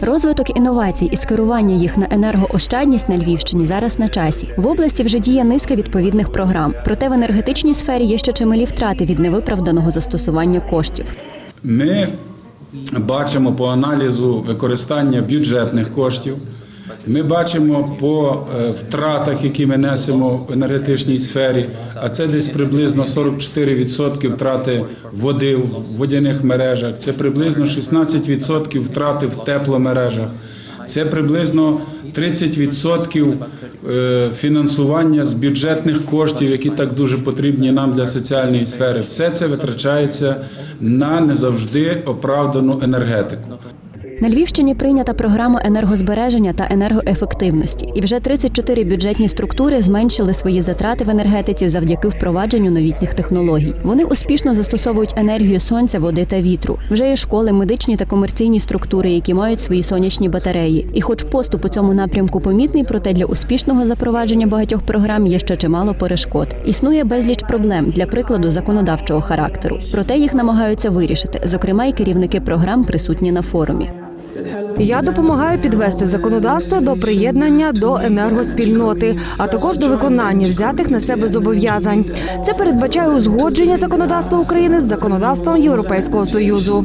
Розвиток інновацій і скерування їх на енергоощадність на Львівщині зараз на часі. В області вже діє низка відповідних програм. Проте в енергетичній сфері є ще чималі втрати від невиправданого застосування коштів. Ми бачимо по аналізу використання бюджетних коштів. Ми бачимо по е, втратах, які ми несемо в енергетичній сфері, а це десь приблизно 44% втрати води в водяних мережах, це приблизно 16% втрати в тепломережах, це приблизно 30% е, фінансування з бюджетних коштів, які так дуже потрібні нам для соціальної сфери. Все це витрачається на не завжди оправдану енергетику. На Львівщині прийнята програма енергозбереження та енергоефективності, і вже 34 бюджетні структури зменшили свої затрати в енергетиці завдяки впровадженню новітніх технологій. Вони успішно застосовують енергію сонця, води та вітру. Вже є школи, медичні та комерційні структури, які мають свої сонячні батареї. І, хоч поступ у цьому напрямку помітний, проте для успішного запровадження багатьох програм є ще чимало перешкод. Існує безліч проблем для прикладу законодавчого характеру. Проте їх намагаються вирішити, зокрема, й керівники програм присутні на форумі. Я допомагаю підвести законодавство до приєднання до енергоспільноти, а також до виконання взятих на себе зобов'язань. Це передбачає узгодження законодавства України з законодавством Європейського союзу.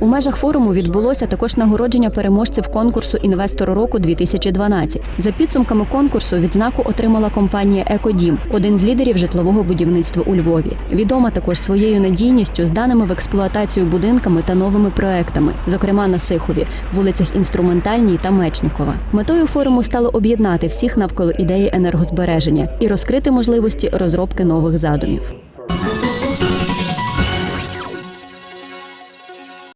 У межах форуму відбулося також нагородження переможців конкурсу Інвестор року 2012 За підсумками конкурсу відзнаку отримала компанія Екодім, один з лідерів житлового будівництва у Львові. Відома також своєю надійністю, зданими в експлуатацію будинками та новими проектами, зокрема на Сихові, вулицях Інструментальній та Мечникова. Метою форуму стало об'єднати всіх навколо ідеї енергозбереження і розкрити можливості розробки нових задумів.